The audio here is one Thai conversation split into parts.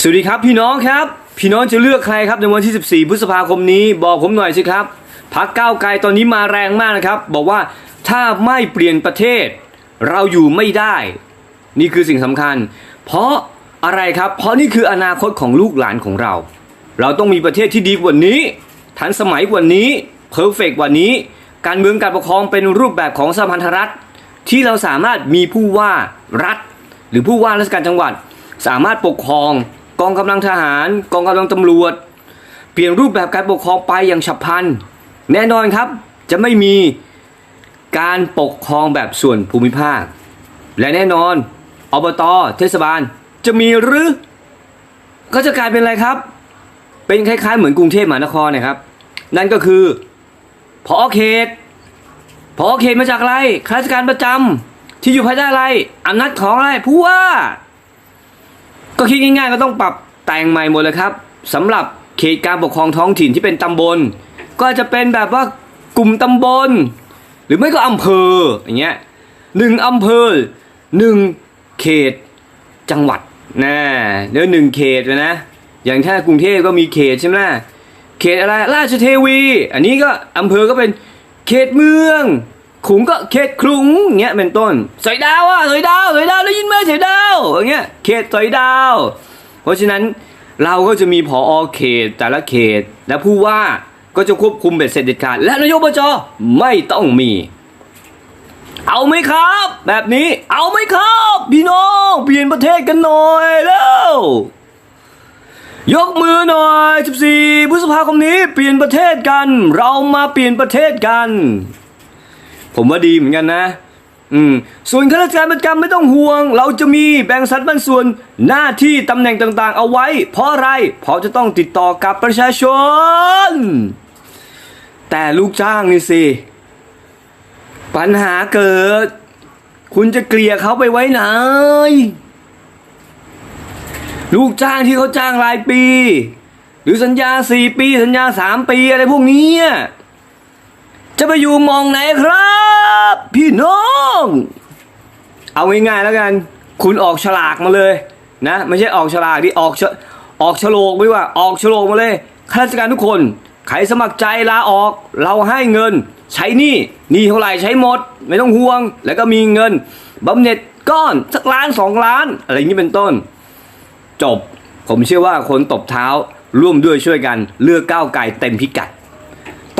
สวัสดีครับพี่น้องครับ พี่น้องจะเลือกใครครับในวันที่ 14 พฤษภาคมนี้ บอกผมหน่อยสิครับพักก้าวไกลตอนนี้มาแรงมากนะครับ บอกว่าถ้าไม่เปลี่ยนประเทศ เราอยู่ไม่ได้ นี่คือสิ่งสำคัญ เพราะอะไรครับ เพราะนี่คืออนาคตของลูกหลานของเรา เราต้องมีประเทศที่ดีกว่านี้ ทันสมัยกว่านี้เพอร์เฟกกว่านี้ การเมืองการปกครองเป็นรูปแบบของสหพันธรัฐ ที่เราสามารถมีผู้ว่ารัฐ หรือผู้ว่าราชการจังหวัด สามารถปกครอง กองกำลังทหาร กองกำลังตำรวจ เปลี่ยนรูปแบบการปกครองไปอย่างฉับพลัน แน่นอนครับ จะไม่มีการปกครองแบบส่วนภูมิภาค และแน่นอนอบตเทศบาลจะมีหรือ ก็จะกลายเป็นอะไรครับ เป็นคล้าย ๆ เหมือนกรุงเทพมหานครนะครับ นั่นก็คือพอเขตพอเขตมาจากอะไรข้าราชการประจำที่อยู่ภายใต้อะไรอำนาจของอะไรผู้ว่า ก็คิดง่ายๆก็ต้องปรับแต่งใหม่หมดเลยครับสำหรับเขตการปกครองท้องถิ่นที่เป็นตำบล ก็จะเป็นแบบว่ากลุ่มตำบล หรือไม่ก็อำเภออย่างเงี้ยหนึ่งอำเภอหนึ่งเขตจังหวัดนะเดี๋ยวหนึ่งเขตเลยนะ อย่างถ้ากรุงเทพก็มีเขตใช่ไหมเขตอะไรราชเทวี อันนี้ก็อำเภอก็เป็นเขตเมือง ขุงก็เขตคลุงอย่างเงี้ยเป็นต้นสอยดาวอะสอยดาวสอยดาวได้ยินไหมสอยดาวอย่างเงี้ยเขตสอยดาว เพราะฉะนั้นเราก็จะมีผออเขตแต่ละเขต และผู้ว่าก็จะควบคุมเบ็ดเสร็จเด็ดขาดและนายกบจไม่ต้องมี เอาไหมครับ แบบนี้เอาไหมครับ พี่น้องเปลี่ยนประเทศกันหน่อยแล้วยกมือหน่อย 14พฤษภาคมนี้เปลี่ยนประเทศกัน เรามาเปลี่ยนประเทศกัน ผมว่าดีเหมือนกันนะ อืม ส่วนข้าราชการประจำไม่ต้องห่วง เราจะมีแบ่งสัดปันส่วนหน้าที่ตำแหน่งต่างๆ เอาไว้ เพราะอะไร เพราะจะต้องติดต่อกับประชาชน แต่ลูกจ้างนี่สิ ปัญหาเกิด คุณจะเกลี่ยเขาไปไว้ไหน ลูกจ้างที่เขาจ้างรายปี หรือสัญญาสี่ปี สัญญาสามปีอะไรพวกนี้จะไปอยู่มองไหนครับ พี่น้อง เอาง่ายๆแล้วกัน คุณออกฉลากมาเลยนะไม่ใช่ออกฉลากที่ออกฉออกฉลกไม่ว่า ออกฉลกมาเลยข้าราชการทุกคนใครสมัครใจลาออก เราให้เงิน ใช้หนี้หนี้เท่าไหร่ใช้หมด ไม่ต้องห่วง แล้วก็มีเงินบำเหน็จก้อนสักล้านสองล้าน อะไรอย่างนี้เป็นต้น จบ ผมเชื่อว่าคนตบเท้าร่วมด้วยช่วยกัน เลือกก้าวไกลเต็มพิกัด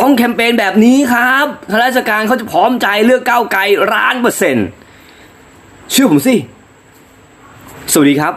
ต้องแคมเปญแบบนี้ครับข้าราชการเขาจะพร้อมใจเลือกก้าวไกลร้านเปอร์เซ็นต์เชื่อผมสิ สวัสดีครับ